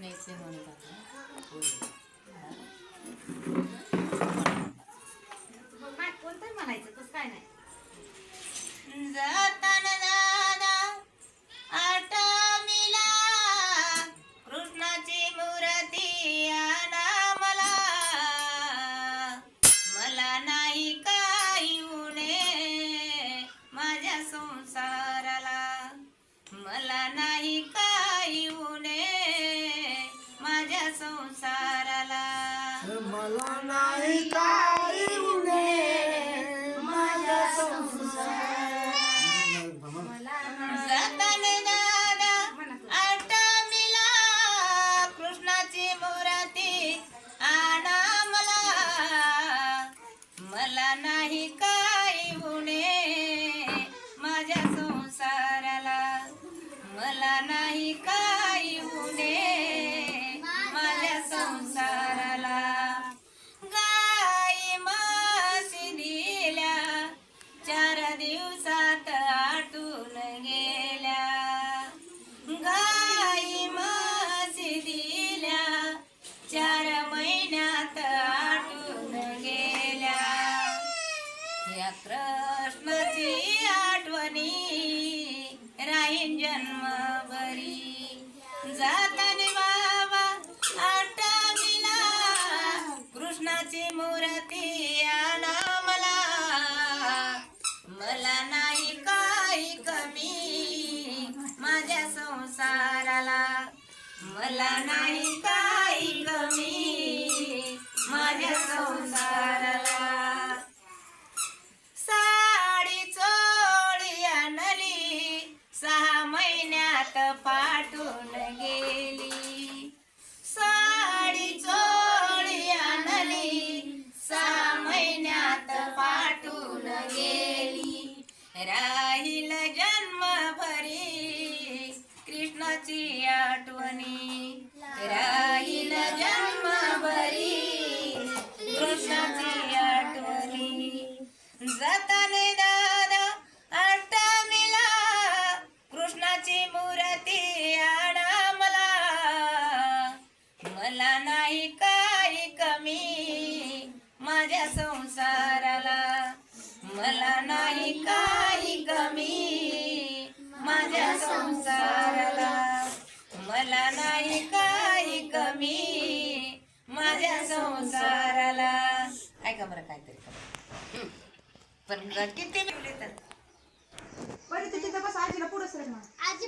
분의 1승 하는 거죠. नाही काही उणे माझ्या संसाराला. मला दादा कृष्णाची मूर्ती आणा मला. मला नाही काही कमी माझ्या संसाराला. मला नाही काही कमी माझ्या संसाराला. साडी चोळी आणली सहा महिन्यात पाठवून गेली. राहील जन्मभरी कृष्णाची आठवणी. राहील जन्मभरी कृष्णाची आठवणी. जाताने दादा अष्टमीला कृष्णाची मूर्ती आणा मला मला नाही काही कमी. माझ्या संसार कमी माझ्या संसाराला. ऐका बरं काहीतरी. पण किती बरं तिथे बस आजीला पुढं सर मग. आजी